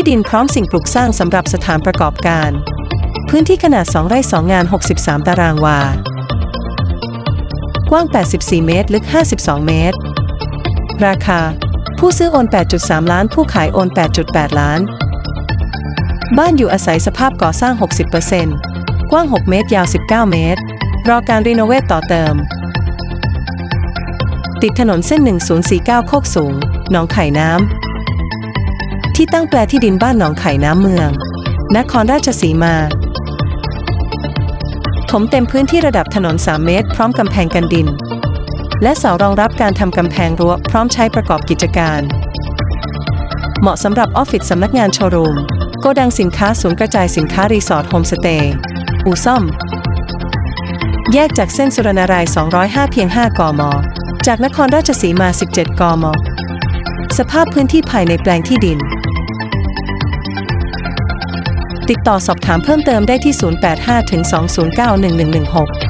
ที่ดินพร้อมสิ่งปลูกสร้างสำหรับสถานประกอบการ พื้นที่ขนาด 2 ไร่ 2 งาน 63 ตารางวา กว้าง 84 เมตร ลึก 52 เมตร ราคา ผู้ซื้อโอน 8.3 ล้าน ผู้ขายโอน 8.8 ล้าน บ้านอยู่อาศัยสภาพก่อสร้าง 60%กว้าง 6 เมตร ยาว 19 เมตร รอการรีโนเวทต่อเติม ติดถนนเส้น 1049 โคกสูง หนองไข่น้ำ ที่ตั้งแปลที่ดินบ้านหนองไข่น้ำเมือง นครราชสีมา ถมเต็มพื้นที่ระดับถนน 3 เมตร พร้อมกำแพงกันดิน และเสารองรับการทำกำแพงรั้วพร้อมใช้ประกอบกิจการ เหมาะสำหรับออฟฟิศสำนักงานโชว์รูมโกดังสินค้าศูนย์กระจายสินค้ารีสอร์ทโฮมสเตย์อู่ซ่อม แยกจากเส้นสุรนาราย 205 เพียง 5 กม จากนครราชสีมา 17 กม สภาพพื้นที่ภายในแปลงที่ดิน ติดต่อสอบถามเพิ่มเติมได้ที่ 085 209 1116